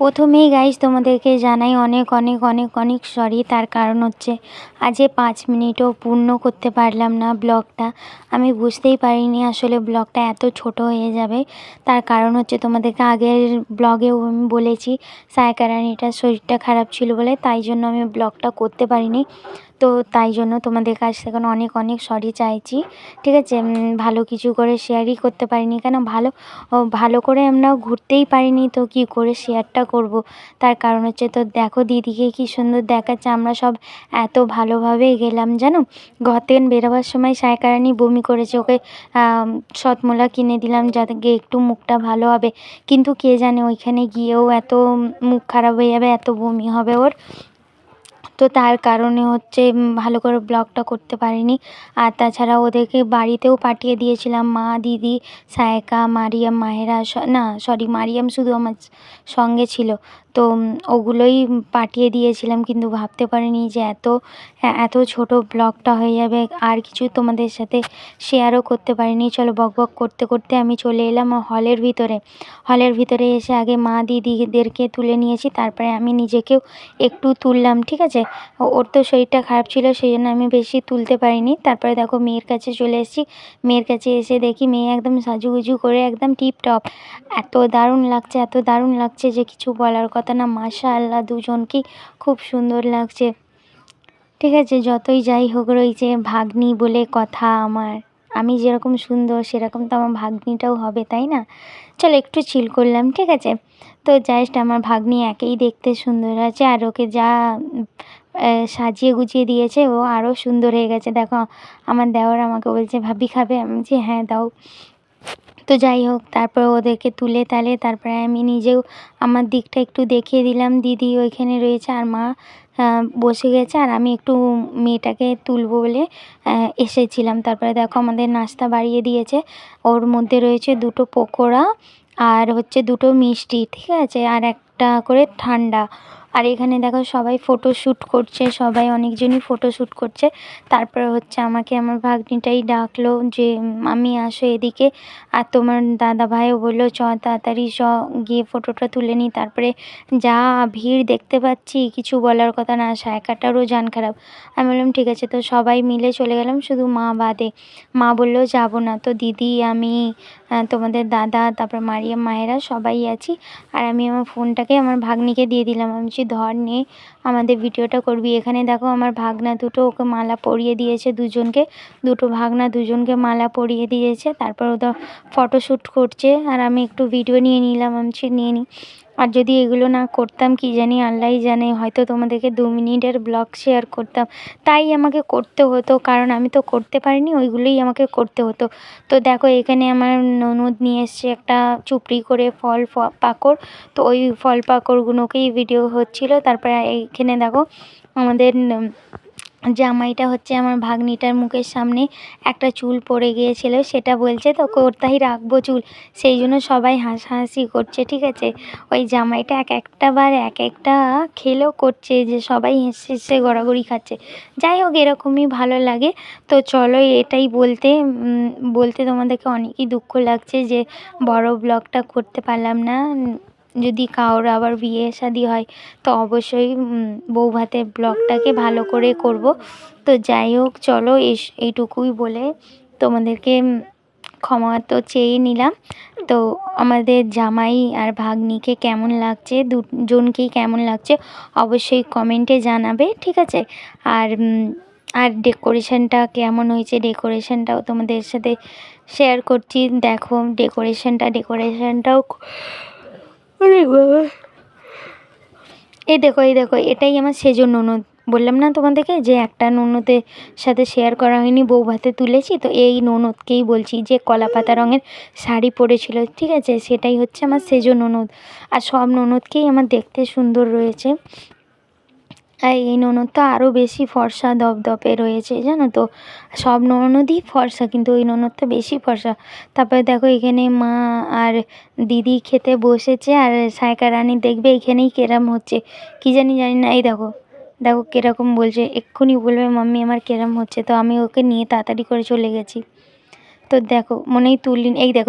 প্রথমেই গাইজ তোমাদেরকে জানাই অনেক অনেক অনেক অনেক সরি তার কারণ হচ্ছে আজকে পাঁচ মিনিটও পূর্ণ করতে পারলাম না ব্লগটা আমি বুঝতেই পারিনি আসলে ব্লগটা এত ছোট হয়ে যাবে। তার কারণ হচ্ছে তোমাদেরকে আগের ব্লগেও আমি বলেছি সায়কা রানিটার শরীরটা খারাপ ছিল বলে তাই জন্য আমি ব্লগটা করতে পারিনি। তো তাই জন্য তোমাদের কাছ থেকে অনেক অনেক সরি চাইছি। ঠিক আছে? ভালো কিছু করে শেয়ারই করতে পারিনি কেন? ভালো ভালো করে আমরা ঘুরতেই পারিনি, তো কী করে শেয়ারটা করব। তার কারণ হচ্ছে তো দেখো দিদিকে কি সুন্দর দেখাচ্ছে, আমরা সব এত ভালোভাবে গেলাম জানো? ঘর থেকে বেরোবার সময় সায়কারানি বমি করেছে, ওকে সতমোলা কিনে দিলাম যাতে গিয়ে একটু মুখটা ভালো হবে। কিন্তু কে জানে ওইখানে গিয়েও এত মুখ খারাপ হয়ে যাবে, এত বমি হবে ওর। তো তার কারণে হচ্ছে ভালো করে ব্লগটা করতে পারিনি। আর তাছাড়া ওদেরকে বাড়িতেও পাঠিয়ে দিয়েছিলাম মা, দিদি, সায়কা, মারিয়াম, মাহেরা না সরি মারিয়াম শুধু আমার সঙ্গে ছিল। তো ওগুলোই পাঠিয়ে দিয়েছিলাম কিন্তু ভাবতে পারিনি যে এত এত ছোট ব্লগটা হয়ে যাবে। আর কিছু তোমাদের সাথে শেয়ারও করতে পারিনি। চলো বক বক করতে করতে আমি চলে এলাম হলের ভিতরে। হলের ভিতরে এসে আগে মা দিদিদেরকে তুলে নিয়েছি, তারপরে আমি নিজেকেও একটু তুললাম, ঠিক আছে? ওর তো শরীরটা খারাপ ছিল সেই জন্য আমি বেশি তুলতে পারিনি। তারপরে দেখো মেয়ের কাছে চলে এসেছি। মেয়ের কাছে এসে দেখি মেয়ে একদম সাজুগুজু করে একদম টিপটপ এত দারুণ লাগছে, এত দারুণ লাগছে যে কিছু বলার কথা না মাশাআল্লাহ, দুজনকেই খুব সুন্দর লাগছে। ঠিক আছে, যতই যাই হোক রয়েছে, ভাগ্নি বলে কথা আমার। আমি যেরকম সুন্দর, সেরকম তো আমার ভাগ্নিটাও হবে, তাই না? চলো, একটু চিল করলাম, ঠিক আছে? তো জাস্ট আমার ভাগ্নি একেই দেখতে সুন্দর আছে, আর ওকে যা সাজিয়ে গুছিয়ে দিয়েছে, ও আরও সুন্দর হয়ে গেছে। দেখো, আমার দেওয়ার আমাকে বলছে, ভাবি খাবে? আমি বলছি হ্যাঁ দাও। তো যাই হোক, তারপর ওদেরকে তুলে তালে, তারপরে আমি নিজেও আমার দিকটা একটু দেখিয়ে দিলাম। দিদি ওইখানে রয়েছে আর মা বসে গেছে আর আমি একটু মেয়েটাকে তুলবো বলে এসেছিলাম। তারপরে দেখো আমাদের নাস্তা বাড়িয়ে দিয়েছে। ওর মধ্যে রয়েছে দুটো পকোড়া আর হচ্ছে দুটো মিষ্টি, ঠিক আছে? আর একটা করে ঠান্ডা। আর এখানে দেখো সবাই ফটোশ্যুট করছে, সবাই অনেকজনই ফটোশ্যুট করছে। তারপরে হচ্ছে আমাকে আমার ভাগ্নিটাই ডাকলো যে আমি আসো এদিকে। আর তোমার দাদা ভাইও বলল, চ, তাড়াতাড়ি চ, গিয়ে ফটোটা তুলে নিই তারপরে যা ভিড় দেখতে পাচ্ছি, কিছু বলার কথা না, সায়কাটারও জান খারাপ। আমি বললাম, ঠিক আছে। তো সবাই মিলে চলে গেলাম, শুধু মা বাদে। মা বলল, যাব না। তো দিদি, আমি তোমাদের দাদা, তারপর মারিয়া মায়েরা সবাই আছি। আর আমি আমার ফোনটাকে আমার ভাগ্নিকে দিয়ে দিলাম। আমি ধর নে, আমাদের ভিডিওটা করবি। এখানে দেখো আমার ভাগনা দুটো ওকে মালা পরিয়ে দিয়েছে দুজনকে। দুটো ভাগনা দুজনকে মালা পরিয়ে দিয়েছে। তারপর ওদের ফটোশ্যুট করছে। আর আমি একটু ভিডিও নিয়ে নিলাম, আমি নিয়ে নিই আর যদি এগুলো না করতাম, কি জানি আল্লাহই জানে, হয়তো তোমাদেরকে দু মিনিটের ব্লগ শেয়ার করতাম। তাই আমাকে করতে হতো, কারণ আমি তো করতে পারিনি, ওইগুলোই আমাকে করতে হতো। তো দেখো, এখানে আমার ননদ নিয়ে এসছে একটা চুপড়ি করে ফল পাকড়। তো ওই ফল পাকড়গুলোকেই ভিডিও হচ্ছিল। তারপরে এইখানে দেখো, আমাদের জামাইটা হচ্ছে আমার ভাগ্নিটার মুখের সামনে একটা চুল পড়ে গিয়েছিল, সেটা বলছে, তো কোথায় রাখব চুল? সেই জন্য সবাই হাসাহাসি করছে, ঠিক আছে? ওই জামাইটা এক একটা বার এক একটা খেলেও করছে যে সবাই হেসে হেসে গড়াগড়ি খাচ্ছে। যাই হোক, এরকমই ভালো লাগে। তো চলো, এটাই বলতে বলতে তোমাদেরকে অনেকই দুঃখ লাগছে যে বড় ব্লগটা করতে পারলাম না। যদি কারোর আবার বিয়ে শাদি হয়, তো অবশ্যই বউ ভাতের ব্লগটাকে ভালো করে করব। তো যাই হোক, চলো এস, এইটুকুই বলে তোমাদেরকে ক্ষমা তো চেয়ে নিলাম। তো আমাদের জামাই আর ভাগ্নিকে কেমন লাগছে, দুজনকেই কেমন লাগছে, অবশ্যই কমেন্টে জানাবে, ঠিক আছে? আর আর ডেকোরেশনটা কেমন হয়েছে, ডেকোরেশনটাও তোমাদের সাথে শেয়ার করছি। দেখো, ডেকোরেশনটা, ডেকোরেশনটাও ওরে বাবা। এই দেখো এই দেখো, এটাই আমার সেজ ননদ বললাম না তোমাদেরকে যে একটা ননদের সাথে শেয়ার করা হয়নি, বউ ভাতে তুলেছি, তো এই ননদকেই বলছি যে কলা পাতা রঙের শাড়ি পরেছিল, ঠিক আছে? সেটাই হচ্ছে আমার সেজ ননদ আর সব ননদকেই আমার দেখতে সুন্দর রয়েছে। আর এই ননদটা আরও বেশি ফর্সা দপদপে রয়েছে, জানো তো? সব ননদই ফর্সা, কিন্তু ওই ননদটা বেশি ফর্সা। তারপরে দেখো এখানে মা আর দিদি খেতে বসেছে আর সায়কা রানী দেখবে এখানেই কেরাম হচ্ছে। কী জানি জানি না। এই দেখো দেখো কীরকম বলছে। এক্ষুনি বলবে, মাম্মি, আমার কেরাম হচ্ছে। তো আমি ওকে নিয়ে তাড়াতাড়ি করে চলে গেছি। তো দেখো, মনেই তুললি এই দেখো